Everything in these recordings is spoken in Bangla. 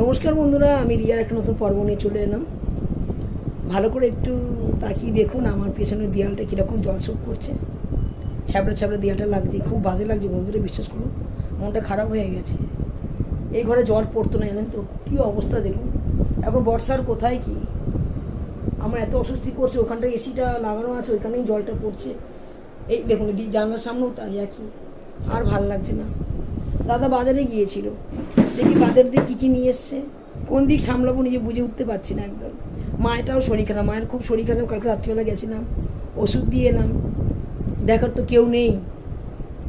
নমস্কার বন্ধুরা, আমি রিয়ার একটা নতুন পর্ব নিয়ে চলে এলাম। ভালো করে একটু তাকিয়ে দেখুন আমার পেছনের দেয়ালটা কীরকম জলসোপ করছে। ছ্যাবড়া ছ্যাবড়া দেয়ালটা লাগছে, খুব বাজে লাগছে বন্ধুরা, বিশ্বাস করুন, মনটা খারাপ হয়ে গেছে। এই ঘরে জল পড়তো না, জানেন তো, কী অবস্থা দেখুন। এখন বর্ষার কোথায় কি? আমার এত অস্বস্তি করছে ওখানটা এসিটা লাগানো আছে, ওইখানেই জলটা পড়ছে। এই দেখুন জানলার সামনেও তাই একই, আর ভালো লাগছে না। দাদা বাজারে গিয়েছিল। দেখি বাজার দিয়ে কী কী নিয়ে এসছে। কোন দিক সামলাবো নিজে বুঝে উঠতে পারছি না একদম। মায়েরটাও শরীর খারাপ, মায়ের খুব শরীর খারাপ, কালকে রাত্রিবেলা গেছিলাম, ওষুধ দিয়ে এলাম। দেখার তো কেউ নেই।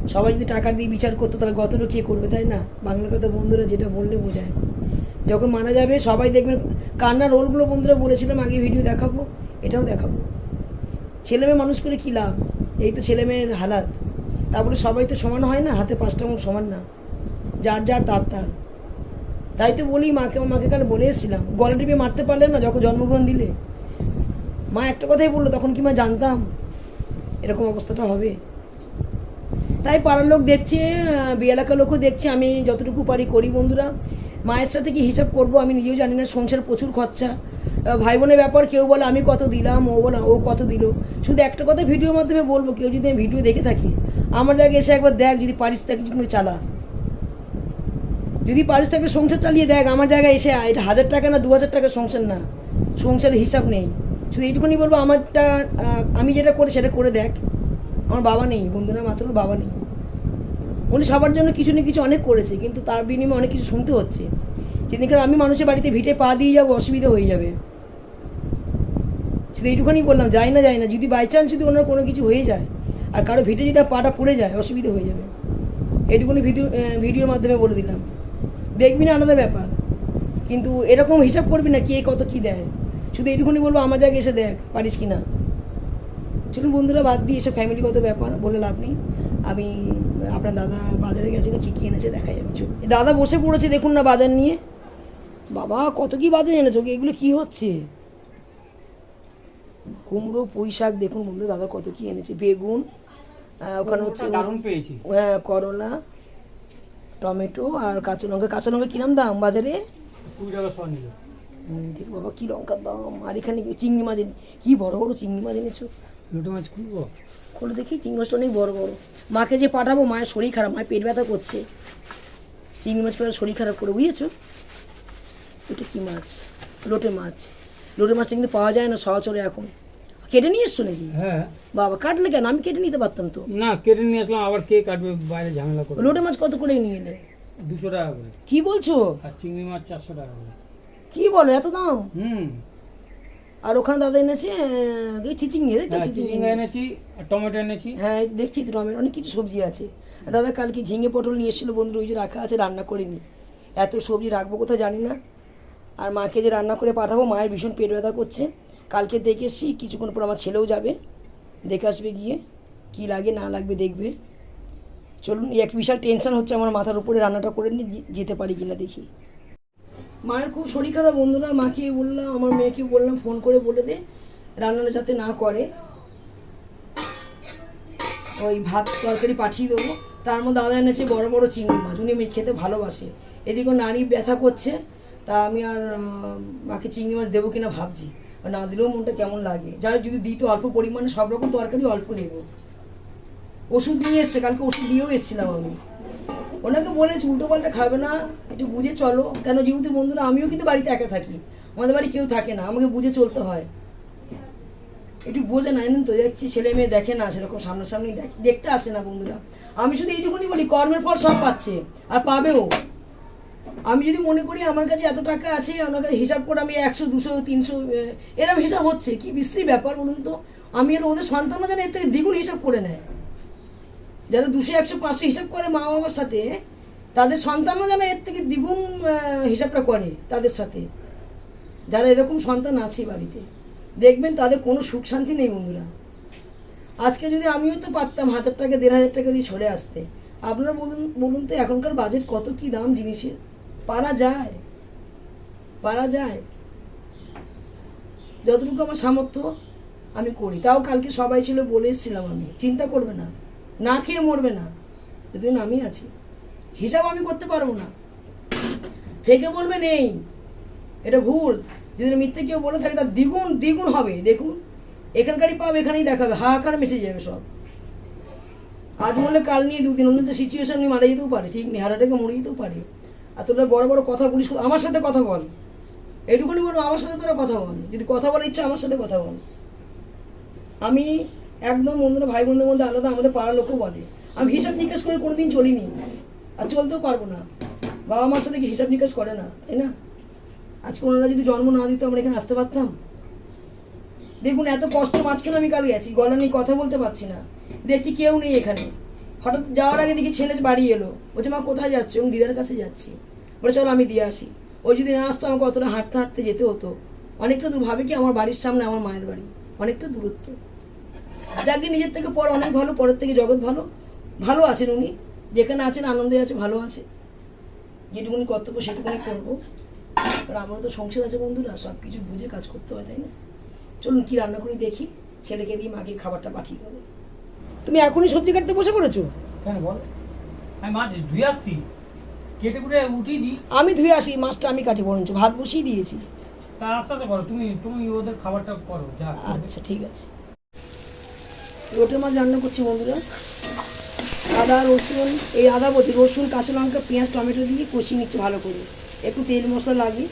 সবাই যদি টাকা দিয়ে বিচার করতো, তাহলে গতটা কে করবে, তাই না? বাংলা কথা বন্ধুরা যেটা বললে বোঝায়। যখন মারা যাবে, সবাই দেখবেন কান্নার রোলগুলো বন্ধুরা বলেছিলাম, আগে ভিডিও দেখাবো, এটাও দেখাবো। ছেলে মেয়ে মানুষ করে কী লাভ? এই তো ছেলে মেয়ের হালাত। তারপরে সবাই তো সমান হয় না, হাতে পাঁচটা মুখ সমান না। যার যার তার তার। তাই তো বলি মাকে মাকে কাল বলে এসেছিলাম। গলা টিপে মারতে পারলে না, যখন জন্মগ্রহণ দিলে। মা একটা কথাই বলল, তখন কি মা জানতাম এরকম অবস্থাটা হবে? তাই পাড়ার লোক দেখছে এলাকার লোকও দেখছে, আমি যতটুকু পারি করি বন্ধুরা। মায়ের সাথে কি হিসাব করব আমি নিজেও জানি না, সংসার প্রচুর খরচা। ভাই বোনের ব্যাপার কেউ বলে, আমি কত দিলাম? ও বলে, ও কত দিল? শুধু একটা কথা ভিডিওর মাধ্যমে বলব, কেউ যদি আমি ভিডিও দেখে থাকি, আমার জায়গায় এসে একবার দেখ, যদি পারিস তাকে চালা। যদি পারিস তাকে সংসার চালিয়ে দেখ, আমার জায়গায় এসে আয়। এটা হাজার টাকা না দু হাজার টাকা সংসার না। সংসারের হিসাব নেই। শুধু এইটুকুনি বলব, আমারটা আমি যেটা করি সেটা করে দেখ। আমার বাবা নেই, বন্ধুরা মাত্র বাবা নেই। উনি সবার জন্য কিছু না কিছু অনেক করেছে, কিন্তু তার বিনিময়ে অনেক কিছু শুনতে হচ্ছে। যেদিনকার আমি মানুষের বাড়িতে ভিটে পা দিয়ে যাব, অসুবিধা হয়ে যাবে। শুধু এইটুকুনি বললাম, যাই না যাই না, যদি বাই চান্স যদি ওনার কোনো কিছু হয়ে যায়, আর কারও ভিটে যদি পাটা পড়ে যায়, অসুবিধা হয়ে যাবে। এইটুকুনি ভিডিও ভিডিওর মাধ্যমে বলে দিলাম। দেখবি না আলাদা ব্যাপার। কিন্তু এরকম হিসাব করবি না কে কত কি দেয়। শুধু এইটুকুনি বলব আমার জায়গায় এসে দেখ পারিস কি না চলুন বন্ধুরা বাদ দিয়ে এসব ফ্যামিলিগত ব্যাপার বলে লাভ নেই। আমি আপনার দাদা বাজারে গেছিল কী কী এনেছে দেখা যাবে চলুন দাদা বসে পড়েছে দেখুন না বাজার নিয়ে। বাবা কত কি বাজার এনেছো এগুলো কি হচ্ছে? কুমড়ো পুঁই শাক দেখুন বন্ধু দাদা কত কি এনেছে বেগুন ওখানে হচ্ছে হ্যাঁ করলা টমেটো আর কাঁচা লঙ্কা। কাঁচা লঙ্কা কিরম দাম বাজারে? দেখ বাবা কি লঙ্কার দাম। আর এখানে চিংড়ি মাছ কি বড় বড় চিংড়ি মাছ এনেছো? দুটো মাছ খুলবো? খোলো দেখি চিংড়ি মাছটা অনেক বড় বড়। মাকে যে পাঠাবো মায়ের শরীর খারাপ মায়ের পেট ব্যথা করছে। চিংড়ি মাছ করে শরীর খারাপ করে বুঝেছ? এটা কি মাছ? লোটে মাছ। লোটে মাছটা কিন্তু পাওয়া যায় না সহচরে এখন। কেটে নিয়ে এসছো নাকি? হ্যাঁ। বাবা কাটলে কেন? আমি কেটে নিতে পারতাম তো। না কেটে নিয়ে আসলাম আবার কে কাটবে বাইরে ঝামেলা করে লোটে মাছ কত করে নিয়ে এলে? দুশো টাকা করে। কি বলছো? আর চিংড়ি মাছ চারশো টাকা করে। কি বলো এত দাম? হুম। আর ওখানে দাদা এনেছে চিচিঙ্গে? হ্যাঁ, চিচিঙ্গে এনেছি টমেটো এনেছি। হ্যাঁ দেখছি টমেটো অনেক কিছু সবজি আছে। দাদা কালকে ঝিঙে পটল নিয়ে এসেছিল বন্ধু ওই যে রাখা আছে রান্না করিনি। এত সবজি রাখব কোথায় জানি না। আর মাকে যে রান্না করে পাঠাবো মায়ের ভীষণ পেট ব্যথা করছে। কালকে দেখে এসছি, কিছুক্ষণ পর আমার ছেলেও যাবে। দেখে আসবে গিয়ে, কি লাগে, না লাগবে দেখবে। চলুন এক বিশাল টেনশন হচ্ছে আমার মাথার উপরে, রান্নাটা করে নিয়ে যেতে পারি কিনা দেখি। মায়ের খুব শরীর খারাপ, বন্ধুরা, মাকে বললাম, আমার মেয়েকে বললাম ফোন করে বলে দে, রান্নাটা যাতে না করে। ওই ভাত তরকারি পাঠিয়ে দেবো। তার মধ্যে দাদা এনেছে, বড় বড় চিংড়ি মাছ। উনি খেতে ভালোবাসে। এদিকে নারী ব্যথা করছে, তা আমি আর মাকে চিংড়ি মাছ দেবো কিনা ভাবছি। না দিলেও মনটা কেমন লাগে? যাই যদি দিই তো অল্প পরিমাণে সব রকম তরকারি অল্প দেবো। ওষুধ নিয়ে এসছে, কালকে ওষুধ দিয়েও এসেছিলাম আমি। ওনাকে বলেছি, উল্টো পাল্টা খাবে না, একটু বুঝে চলো। কেন যেহেতু বন্ধুরা, আমিও কিন্তু বাড়িতে একা থাকি। আমাদের বাড়ি কেউ থাকে না, আমাকে বুঝে চলতে হয়। একটু বোঝে না, জানেন তো, দেখছি ছেলে মেয়ে দেখে না, সেরকম সামনাসামনি দেখ- দেখতে আসে না বন্ধুরা। আমি শুধু এইটুকুনি বলি, কর্মের ফল সব পাচ্ছে, আর পাবেও। আমি যদি মনে করি আমার কাছে এত টাকা আছে, আমার কাছে হিসাব করে আমি একশো, দুশো, তিনশো এরকম হিসাব হচ্ছে। কি বিশ্রী ব্যাপার বলুন তো? আমি আর ওদের সন্তানও যেন এর থেকে দ্বিগুণ হিসাব করে নেয়। যারা দুশো, একশো, পাঁচশো হিসাব করে মা বাবার সাথে, তাদের সন্তানও যেন এর থেকে দ্বিগুণ হিসাবটা করে তাদের সাথে। যারা এরকম সন্তান আছে বাড়িতে, দেখবেন তাদের কোনো সুখ শান্তি নেই বন্ধুরা। আজকে যদি আমিও তো পারতাম হাজার টাকা, দেড় হাজার টাকা দিয়ে সরে আসতে। আপনারা বলুন বলুন তো এখনকার বাজেট কত, কি দাম জিনিসের? পারা যায় পারা যায়। যতটুকু আমার সামর্থ্য, আমি করি। তাও কালকে সবাই ছিল বলে এসেছিলাম আমি। চিন্তা করবে না। না খেয়ে মরবে না। যতদিন আমি আছি। হিসাব আমি করতে পারব না। থেকে বলবে নেই। এটা ভুল। যদি মিথ্যে কেউ বলে থাকে, তার দ্বিগুণ দ্বিগুণ হবে। দেখুন, এখানকারই পাবে এখানেই দেখাবে। হাহাকার মেসে যাবে সব। আজ বললে কাল নিয়ে দুদিন, অন্য সিচুয়েশন নিয়ে মারা যেতেও পারে। ঠিক নেই, হারাটাকে মরে যেতেও পারে। আর তোরা বড় বড় কথা বলিস, আমার সাথে কথা বল। এইটুকুনি বলব, আমার সাথে তোরা কথা বল। যদি কথা বলার ইচ্ছা, আমার সাথে কথা বল। আমি একদম বন্ধুরা ভাই বোনদের মধ্যে আলাদা, আমাদের পাড়ার লোকও বলে। আমি হিসাব নিকাশ করে কোনোদিন চলিনি। আর চলতেও পারব না। বাবা মার সাথে কি হিসাব নিকাশ করে না, তাই না? আজকে ওনারা যদি জন্ম না দিত, আমরা এখানে আসতে পারতাম। দেখুন, এত কষ্ট মাঝখানে আমি কাল গেছি গলা নিয়ে কথা বলতে পারছি না। দেখছি কেউ নেই এখানে। হঠাৎ যাওয়ার আগে দেখি ছেলে বাড়ি এলো। বলছে, মা, কোথায় যাচ্ছে? এবং দিদার কাছে যাচ্ছি। বলে, চলো আমি দিয়ে আসি। ওই যদি না আসতো, আমাকে অতটা হাঁটতে হাঁটতে যেতে হতো। অনেকটা দূর ভাবে কি আমার বাড়ির সামনে আমার মায়ের বাড়ি? অনেকটা দূরত্ব। যাকে নিজের থেকে পর অনেক ভালো, পরের থেকে জগৎ ভালো ভালো আছেন উনি। যেখানে আছেন, আনন্দে আছে, ভালো আছে। যেটুকুনি কর্তব্য, সেটুকুনি করব। আর আমরা তো সংসার আছে বন্ধুরা সব কিছু বুঝে কাজ করতে হয়, তাই না? চলুন, কি রান্না করি দেখি। ছেলেকে দিয়ে মাকে খাবারটা পাঠিয়ে দেবো। তুমি এখনই সবজি কাটতে বসে পড়েছো? হ্যাঁ বল? আমি মাছ ধুয়ে আসছি। কেটে কুটে উঠিয়ে দিই। আমি ধুয়ে আসি মাছটা আমি কাটি বরঞ্চ ভাত বসিয়ে দিয়েছি। তা আস্তে আস্তে করো তুমি তুমি ওদের খাবারটা করো যা। আচ্ছা ঠিক আছে। লোটে মাছ রান্না করছি বন্ধুরা। আদা রসুন এই আদা বলছি রসুন কাঁচা লঙ্কা পেঁয়াজ টমেটো দিয়ে কষিয়ে নিচ্ছি ভালো করে। একটু তেল মশলা লাগিয়ে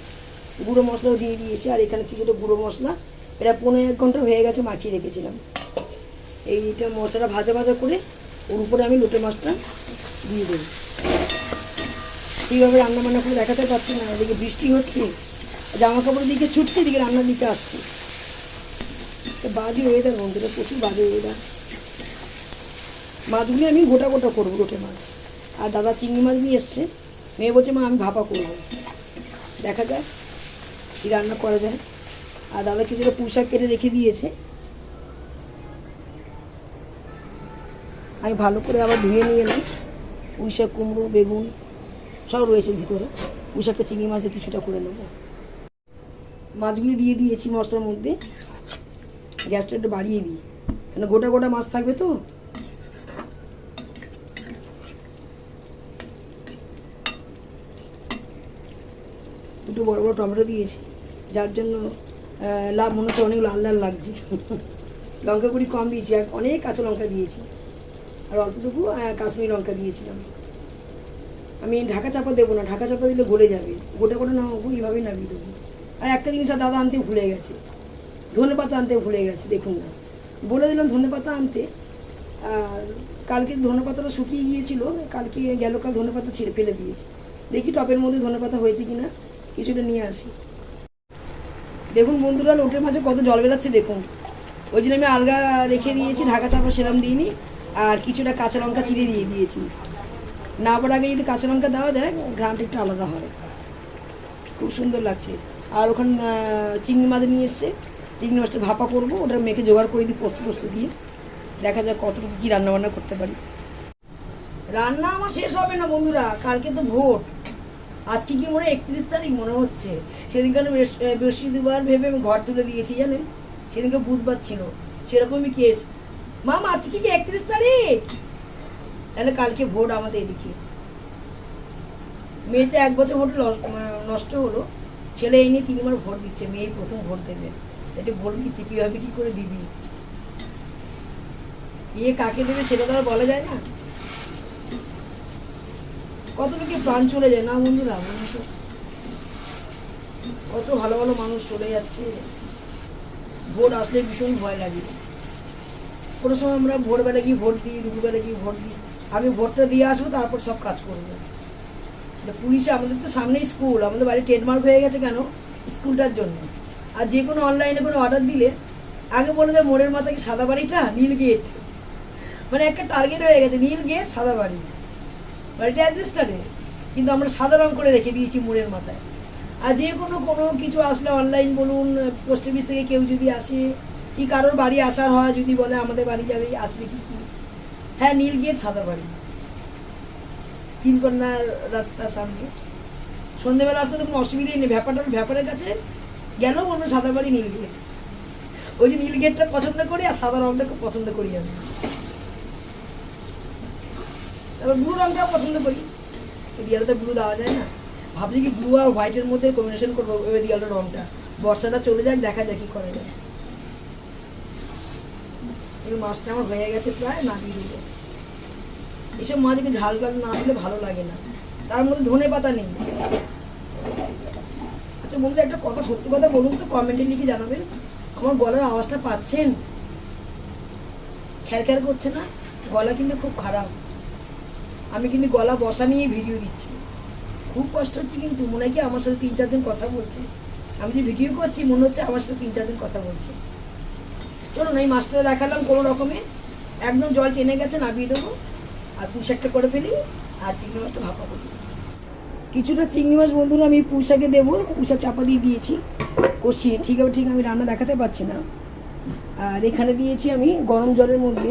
গুঁড়ো মশলাও দিয়ে দিয়েছি আর এখানে কিছুটা গুঁড়ো মশলা। এটা পনেরো এক ঘণ্টা হয়ে গেছে মাখিয়ে রেখেছিলাম। এইটা মশলাটা ভাজা ভাজা করে ওর উপরে আমি লোটে মাছটা দিয়ে দেবো। ঠিকভাবে রান্না বান্না করে দেখাতে পারছি না, এদিকে বৃষ্টি হচ্ছে। জামা কাপড়ের দিকে ছুটছে, এদিকে রান্নার দিকে আসছে। তো বাজে ওয়েদার বন্ধুরা প্রচুর বাজে ওয়েদার মাছগুলি আমি গোটা গোটা করব লোটে মাছ। আর দাদা চিংড়ি মাছ নিয়ে এসছে। মেয়ে বলছে, মা, আমি ভাপা করব। দেখা যায় কী রান্না করা যায়। আর দাদা কিছুটা পুঁই শাক কেটে রেখে দিয়েছে। আমি ভালো করে আবার ধুয়ে নিয়ে এলাম পুঁই শাক কুমড়ো, বেগুন। সব রয়েছে ভিতরে। পুঁই শাকটা চিংড়ি মাছ দিয়ে কিছুটা করে নেব। মাছগুলি দিয়ে দিয়েছি মশলার মধ্যে। গ্যাসটা একটু বাড়িয়ে দিই। কেন গোটা গোটা মাছ থাকবে তো? দুটো বড় বড় টমেটো দিয়েছি। যার জন্য লাভ মনে হচ্ছে অনেক লাল লাল লাগছে। লঙ্কা গুঁড়ি কম দিয়েছি, আর অনেক কাঁচা লঙ্কা দিয়েছি। আর অল্পটুকু কাশ্মীরি লঙ্কা দিয়েছিলাম। আমি ঢাকা চাপা দেবো না, ঢাকা চাপা দিলে গলে যাবে। গোটা গোটা না হোক এইভাবেই নামিয়ে দেবো। আর একটা জিনিস আর দাদা আনতে ভুলে গেছে। ধনে পাতা আনতে ভুলে গেছে, দেখুন না। বলে দিলাম ধনে পাতা আনতে। আর কালকে ধনে পাতাটা শুকিয়ে গিয়েছিল, কালকে গেল, কাল ধনে পাতা ছিঁড়ে ফেলে দিয়েছি। দেখি টপের মধ্যে ধনে পাতা হয়েছে কিনা, কিছুটা নিয়ে আসি। দেখুন বন্ধুরা, লোটের মাঝে কত জল বেরাচ্ছে, দেখুন। ওই জন্য আমি আলগা রেখে দিয়েছি, ঢাকা চাপা সেরাম দিইনি। আর কিছুটা কাঁচা লঙ্কা চিড়ে দিয়ে দিয়েছি। নাবার আগে যদি কাঁচা লঙ্কা দেওয়া যায়, গ্রামটা একটু আলাদা হয়। খুব সুন্দর লাগছে। আর ওখানে চিংড়ি মাছ নিয়ে এসছে। চিংড়ি মাছটা ভাপা করব, ওটা মেখে জোগাড় করে দিই পোস্ত পোস্ত দিয়ে। দেখা যাক কতটুকু কী রান্না বান্না করতে পারি। রান্না আমার শেষ হবে না বন্ধুরা, কালকে তো ভোট আজকে কি মনে হয় একত্রিশ তারিখ মনে হচ্ছে? সেদিনকার বৃহস্পতিবার ভেবে আমি ঘর তুলে দিয়েছি, জানেন? সেদিনকে বুধবার ছিল। সেরকমই কেস মাম, আজকে কি একত্রিশ তারিখ? তাহলে কালকে ভোট আমাদের এদিকে। মেয়েতে এক বছর ভোট মানে নষ্ট হলো। ছেলে এই নিয়ে তিনবার ভোট দিচ্ছে, মেয়ে প্রথম ভোট দেবে। এটা ভোট দিচ্ছে, কীভাবে কী করে দিবি? কে কাকে দেবে সেটা তো বলা যায় না। কত লোকের প্রাণ চলে যায় না বন্ধুরা, বলুন তো? কত ভালো ভালো মানুষ চলে যাচ্ছে। ভোট আসলে ভীষণ ভয় লাগে। কোনো সময় আমরা ভোরবেলা গিয়ে ভোট দিই, দুপুরবেলা গিয়ে ভোট দিই। আগে ভোটটা দিয়ে আসব, তারপর সব কাজ করব। পুলিশে, আমাদের তো সামনেই স্কুল, আমাদের বাড়ি ট্রেডমার্ক হয়ে গেছে কেন? স্কুলটার জন্য। আর যে কোনো অনলাইনে কোনো অর্ডার দিলে, আগে বলে দেয়, মোড়ের মাথায় কি সাদা বাড়িটা? নীল গেট। মানে একটা টার্গেট হয়ে গেছে, নীল গেট, সাদা বাড়ি। বাড়িটা অ্যাডজাস্টারে কিন্তু আমরা সাদা রং করে রেখে দিয়েছি মোড়ের মাথায়। আর যে কোনো কোনো কিছু আসলে অনলাইন বলুন পোস্ট অফিস থেকে কেউ যদি আসে, কি কারোর বাড়ি আসার হয়, যদি বলে আমাদের বাড়ি যাবে, আসবে কি কি? হ্যাঁ নীল গেট সাদা বাড়ি। তিনকন্যার রাস্তার সামনে। সন্ধেবেলা আসতে তো কোনো অসুবিধাই নেই। ব্যাপারটা ব্যাপারের কাছে গেলেও বলব সাদা বাড়ি, নীল গেট ওই যে নীল গেটটা পছন্দ করি আর সাদা রংটা খুব পছন্দ করি আমি। তারপর ব্লু রংটাও পছন্দ করি। দিয়ালে তো ব্লু দেওয়া যায় না। ভাবছি কি ব্লু আর হোয়াইটের মধ্যে কম্বিনেশন করব, ওই দিয়ালটা রংটা। বর্ষাটা চলে যাক, দেখা যাক কি করা যায়। এই মাছটা আমার হয়ে গেছে প্রায় না দিয়ে দিল এসব মাছ একটু ঝাল টাল না দিলে ভালো লাগে না। তার মধ্যে ধনে পাতা নেই। আচ্ছা বন্ধু একটা কথা, সত্যি কথা বলুন তো কমেন্টে লিখে জানাবেন। আমার গলার আওয়াজটা পাচ্ছেন? খ্যার খ্যার করছে না? গলা কিন্তু খুব খারাপ। আমি কিন্তু গলা বসা নিয়ে ভিডিও দিচ্ছি। খুব কষ্ট হচ্ছে কিন্তু, মনে হয় কি আমার সাথে তিন চারজন কথা বলছে। আমি যে ভিডিও করছি, মনে হচ্ছে আমার সাথে তিন চারজন কথা বলছে। চলুন, এই মাছটা দেখালাম কোনো রকমে। একদম জল টেনে গেছে, নামিয়ে দেবো। আর পুঁই শাকটা করে ফেলি, আর চিংড়ি মাছটা ভাপা করি কিছুটা চিংড়ি মাছ বন্ধুরা, আমি পুঁই শাকে দেবো, পুঁই শাক চাপা দিয়ে দিয়েছি। কষিয়ে ঠিক আছে, ঠিক আমি রান্না দেখাতে পারছি না। আর এখানে দিয়েছি আমি গরম জলের মধ্যে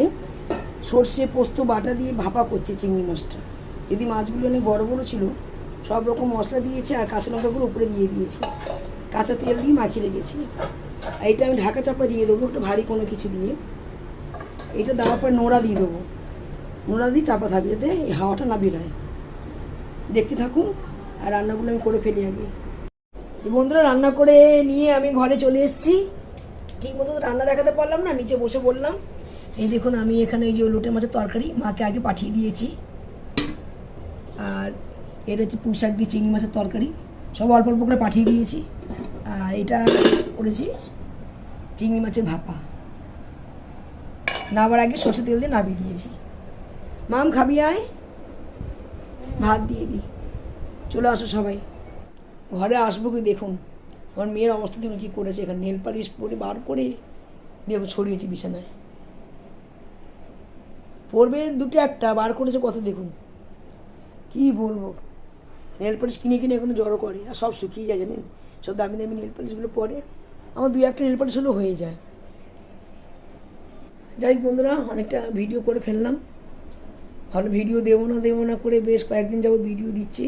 সর্ষে, পোস্ত, বাটা দিয়ে ভাপা করছি চিংড়ি মাছটা। যদি মাছগুলো অনেক বড় বড় ছিল, সব রকম মশলা দিয়েছি আর কাঁচা লঙ্কাগুলো উপরে দিয়ে দিয়েছি। কাঁচা তেল দিয়ে মাখিয়ে রেখেছি। এটা আমি ঢাকা চাপা দিয়ে দেবো, একটু ভারী কোনো কিছু দিয়ে। এটা দেওয়ার পর নোড়া দিয়ে দেবো। নোড়া দিয়ে চাপা থাকবে, যাতে এই হাওয়াটা না বেরোয়। দেখতে থাকুন, আর রান্নাগুলো আমি করে ফেলি আগে। বন্ধুরা, রান্না করে নিয়ে আমি ঘরে চলে এসেছি। ঠিক মতো রান্না দেখাতে পারলাম না, নিচে বসে বললাম। এই দেখুন, আমি এখানে এই যে লোটে মাছের তরকারি, মাকে আগে পাঠিয়ে দিয়েছি। আর এটা হচ্ছে পুঁই শাক দিয়ে চিংড়ি মাছের তরকারি, সব অল্প অল্প করে পাঠিয়ে দিয়েছি। আর এটা করেছি চিংড়ি মাছের ভাপা। নামার আগে সর্ষে তেল দিয়ে নামিয়ে দিয়েছি। মাম, খাবি আয়? ভাত দিয়ে দিই চলে আসো সবাই। ঘরে আসব কি দেখুন। আমার মেয়ের অবস্থা দেখুন কী করেছে। এখানে নেল পালিশ পরে বার করে দেখুন ছড়িয়েছি বিছানায়। পড়বে দুটো একটা, বার করেছে কত দেখুন। কি বলব? নেল পালিশ কিনে কিনে এখনও জড়ো করে। আর সব শুকিয়ে যায় জানেন? সব দামি দামি নেল পালিশগুলো পরে। আমার দু একটা নেল পালিশ হলেও হয়ে যায়। যাই বন্ধুরা, অনেকটা ভিডিও করে ফেললাম। ভালো ভিডিও দেবো না দেবো না করে বেশ কয়েকদিন যাবত ভিডিও দিচ্ছি।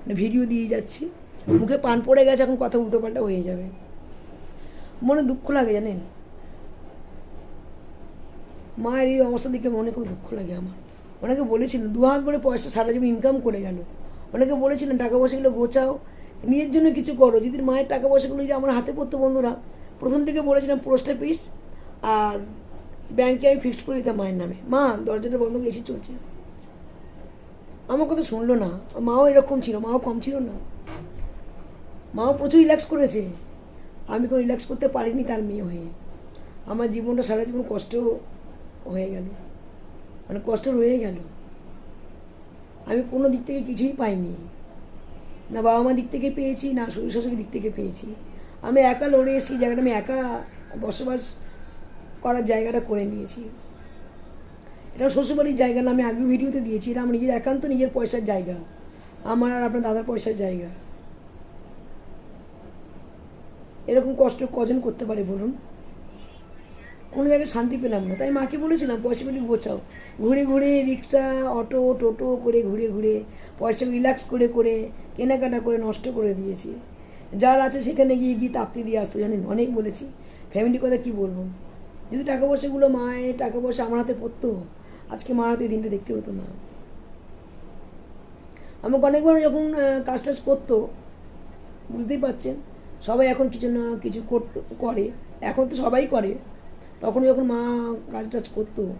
মানে ভিডিও দিয়ে যাচ্ছি। মুখে পান পড়ে গেছে, এখন কথা উল্টোপাল্টা হয়ে যাবে। মনে দুঃখ লাগে জানেন? মায়ের এই অবস্থা দেখে মনে খুব দুঃখ লাগে আমার। অনেকে বলেছিলেন দু হাত করে পয়সা সারা জীবন ইনকাম করে গেল। অনেকে বলেছিলেন টাকা পয়সাগুলো গোছাও। নিজের জন্য কিছু করো। যদি মায়ের টাকা পয়সাগুলো যদি আমার হাতে পড়তো বন্ধুরা, প্রথম থেকে বলেছিলাম পোস্ট অফিস আর ব্যাংকে আমি ফিক্সড করে দিতাম মায়ের নামে। মা, দরজাটা বন্ধ করে এসে চলছে। আমার কথা শুনলো না। মাও এরকম ছিল, মাও কম ছিল না। মাও প্রচুর রিল্যাক্স করেছে। আমি কোনো রিল্যাক্স করতে পারিনি তার মেয়ে হয়ে। আমার জীবনটা, সারা জীবন কষ্ট হয়ে গেল। মানে কষ্ট রয়ে গেল। আমি কোনো দিক থেকে কিছুই পাইনি। না বাবা মা দিক থেকে পেয়েছি, না শ্বশুর শাশুড়ির দিক থেকে পেয়েছি। আমি একা লড়ে এসেছি জায়গাটা আমি একা বসবাস করার জায়গাটা করে নিয়েছি। এটা শ্বশুরবাড়ির জায়গা না, আমি আগে ভিডিওতে দিয়েছি, এটা আমার নিজের একান্ত নিজের পয়সার জায়গা। আমার আর আপনার দাদার পয়সার জায়গা। এরকম কষ্ট কজন করতে পারে বলুন? কোনো জায়গায় শান্তি পেলাম না। তাই মাকে বলেছিলাম পয়সাগুলি গোছাও। ঘুরে ঘুরে রিক্সা, অটো, টোটো করে ঘুরে ঘুরে, পয়সা রিল্যাক্স করে করে, কেনাকাটা করে নষ্ট করে দিয়েছি। যার আছে সেখানে গিয়ে গিয়ে তাপ্তি দিয়ে আসতো, জানেন? অনেক বলেছি। ফ্যামিলির কথা কী বলব? যদি টাকা পয়সাগুলো মায়ের টাকা পয়সা আমার হাতে পড়তো, আজকে মার হাতে দিনটা দেখতে হতো না। আমাকে অনেকবার যখন কাজ টাজ করতো, বুঝতেই পারছেন? সবাই এখন কিছু না কিছু করতো, করে। এখন তো সবাই করে। তখন যখন মা কাজ টাজ করতো,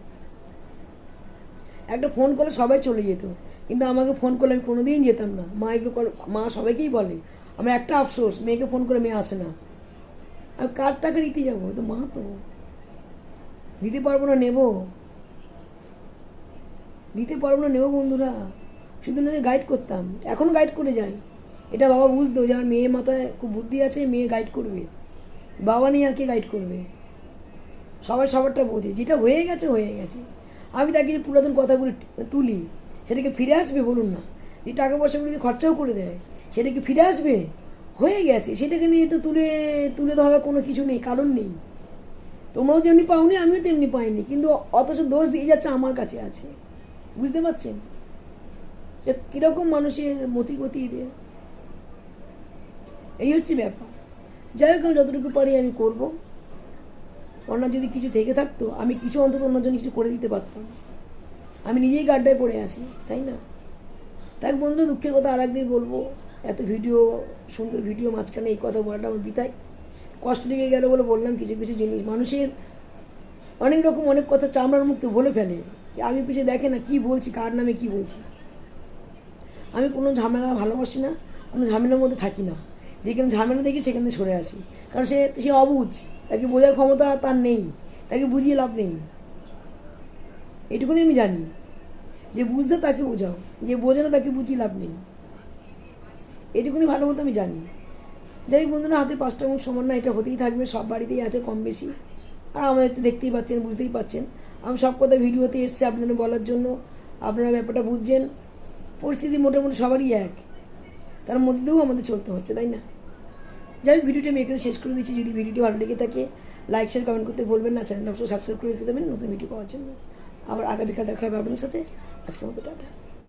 একটা ফোন করলে সবাই চলে যেত। কিন্তু আমাকে ফোন করলে আমি কোনোদিন যেতাম না। মা এগুলো মা সবাইকেই বলে, আমার একটা আফসোস, মেয়েকে ফোন করে মেয়ে আসে না। আমি কার টাকা নিতে যাব? তো মা তো। দিতে পারব না, নেব। দিতে পারব না, নেব বন্ধুরা। শুধু না গাইড করতাম। এখনও গাইড করে যাই। এটা বাবা বুঝতো যে আমার মেয়ের মাথায় খুব বুদ্ধি আছে, মেয়ে গাইড করবে। বাবা নিয়ে আর কে গাইড করবে? সবাই সবারটা বোঝে, যেটা হয়ে গেছে হয়ে গেছে। আমি তাকে যে পুরাতন কথাগুলি তুলি, সেটাকে ফিরে আসবে, বলুন না। যে টাকা পয়সাগুলো যদি খরচাও করে দেয় সেটা কি ফিরে আসবে? হয়ে গেছে। সেটাকে নিয়ে তো তুলে তুলে ধরার কোনো কিছু নেই, কারণ নেই। তোমরাও যেমনি পাওনি, আমিও তেমনি পাইনি। কিন্তু অথচ দোষ দিয়ে যাচ্ছে আমার কাছে আছে। বুঝতে পারছেন? কীরকম মানুষের মতি গতি এদের। এই হচ্ছে ব্যাপার। যাই হোক, আমি যতটুকু পারি আমি করব। ওনার যদি কিছু থেকে থাকতো, আমি কিছু অন্তত ওনার জন্য কিছু করে দিতে পারতাম। আমি নিজেই গাড্ডায় পড়ে আছি, তাই না? তাই বন্ধুরা, দুঃখের কথা আর একদিন বলব। এত ভিডিও, সুন্দর ভিডিও, মাঝখানে এই কথা বলাটা আমার বিতাই কষ্ট লেগে গেল বলে বললাম, কিছু কিছু জিনিস মানুষের অনেক রকম অনেক কথা চামড়ার মুক্ত বলে ফেলে। আগে পিছিয়ে দেখে না কি বলছি, কার নামে কি বলছি। আমি কোনো ঝামেলা ভালোবাসি না, কোনো ঝামেলার মধ্যে থাকি না। যেখানে ঝামেলা দেখি সেখান থেকে সরে আসি। কারণ সে সে অবুঝ। তাকে বোঝার ক্ষমতা তার নেই, তাকে বুঝিয়ে লাভ নেই। এটুকুনি আমি জানি। যে বুঝতে তাকে বোঝাও, যে বোঝে না তাকে বুঝিয়ে লাভ নেই। এটুকুনি ভালো মতো আমি জানি। যাই বন্ধুরা, হাতে পাঁচটা এবং সমান না এটা হতেই থাকবে, সব বাড়িতেই আছে কম বেশি। আর আমাদের তো দেখতেই পাচ্ছেন, বুঝতেই পাচ্ছেন। আমি সব কথা ভিডিওতে এসছে আপনাদের বলার জন্য। আপনারা ব্যাপারটা বুঝছেন। পরিস্থিতি মোটামুটি সবারই এক। তার মধ্যে দিয়েও আমাদের চলতে হচ্ছে, তাই না? যাই হোক, ভিডিওটি আমি এখানে শেষ করে দিচ্ছি। যদি ভিডিওটি ভালো লেগে থাকে লাইক শেয়ার কমেন্ট করতে ভুলবেন না। চ্যানেলটা অবশ্যই সাবস্ক্রাইব করে রেখে দেবেন, নতুন ভিডিও পাওয়ার জন্য। আবার আগামীকাল দেখা হবে আপনার সাথে। আজকের মতো টাটা।